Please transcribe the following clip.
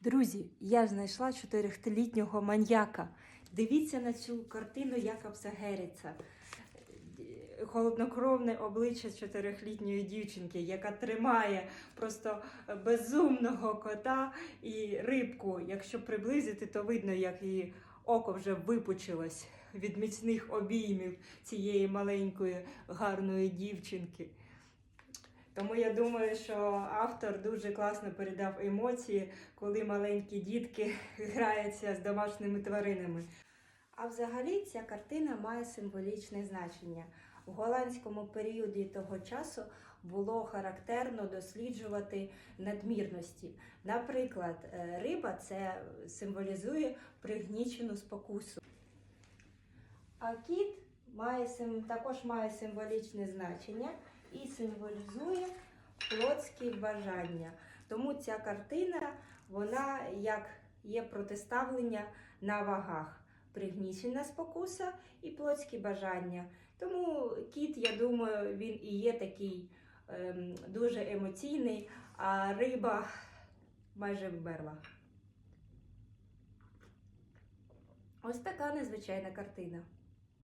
Друзі, я знайшла чотирилітнього маньяка. Дивіться на цю картину Якобса Геріца. Холоднокровне обличчя чотирилітньої дівчинки, яка тримає просто безумного кота і рибку. Якщо приблизити, то видно, як її око вже випучилось від міцних обіймів цієї маленької гарної дівчинки. Тому я думаю, що автор дуже класно передав емоції, коли маленькі дітки граються з домашніми тваринами. А взагалі ця картина має символічне значення. В голландському періоді того часу було характерно досліджувати надмірності. Наприклад, е, риба це символізує пригнічену спокусу. А кіт має сим- також має символічне значення і символізує плотські бажання. Тому ця картина, вона як є протиставлення на вагах. Пригнічена спокуса і плотські бажання. Тому кіт, я думаю, він і є такий ем, дуже емоційний, а риба майже вмерла. Ось така незвичайна картина.